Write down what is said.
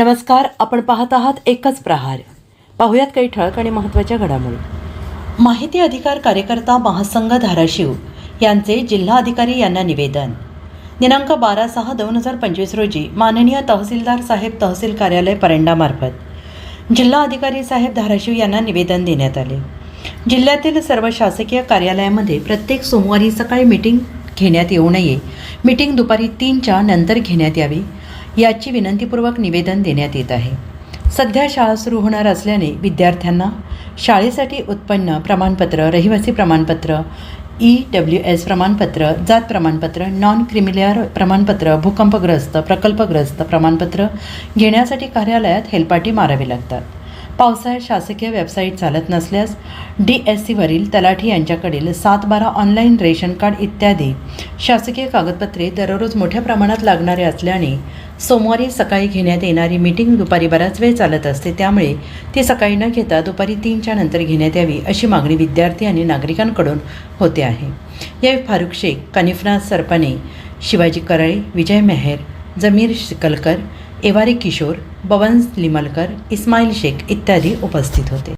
नमस्कार आपण पाहत आहात एकच प्रहार. पाहुयात काही ठळक आणि महत्त्वाच्या घडामोडी. माहिती अधिकार कार्यकर्ता महासंघ धाराशिव यांचे जिल्हा अधिकारी यांना निवेदन. दिनांक बारा सहा दोन हजार पंचवीस रोजी माननीय तहसीलदार साहेब तहसील कार्यालय परंडामार्फत जिल्हा अधिकारी साहेब धाराशिव यांना निवेदन देण्यात आले. जिल्ह्यातील सर्व शासकीय कार्यालयामध्ये प्रत्येक सोमवारी सकाळी मीटिंग घेण्यात येऊ नये. मीटिंग दुपारी तीनच्या नंतर घेण्यात यावी. याची विनंतीपूर्वक निवेदन देण्यात येत आहे. सध्या शाळा सुरू होणार असल्याने विद्यार्थ्यांना शाळेसाठी उत्पन्न प्रमाणपत्र रहिवासी प्रमाणपत्र ई डब्ल्यू एस प्रमाणपत्र जात प्रमाणपत्र नॉन क्रिमिलियर प्रमाणपत्र भूकंपग्रस्त प्रकल्पग्रस्त प्रमाणपत्र घेण्यासाठी कार्यालयात हेलपाटी मारावी लागतात. पावसाळ्यात शासकीय वेबसाईट चालत नसल्यास डी एस सीवरील तलाठी यांच्याकडील सात बारा ऑनलाईन रेशन कार्ड इत्यादी शासकीय कागदपत्रे दररोज मोठ्या प्रमाणात लागणारे असल्याने सोमवारी सकाळी घेण्यात येणारी मीटिंग दुपारी बराच वेळ चालत असते. त्यामुळे ती सकाळी न घेता दुपारी तीनच्या नंतर घेण्यात यावी अशी मागणी विद्यार्थी आणि नागरिकांकडून होते आहे. यावेळी फारुख शेख कनिफनाथ सरपणे शिवाजी करळे विजय मेहर जमीर शिकलकर एवारी किशोर बवन लिमलकर इस्माईल शेख इत्यादी उपस्थित होते.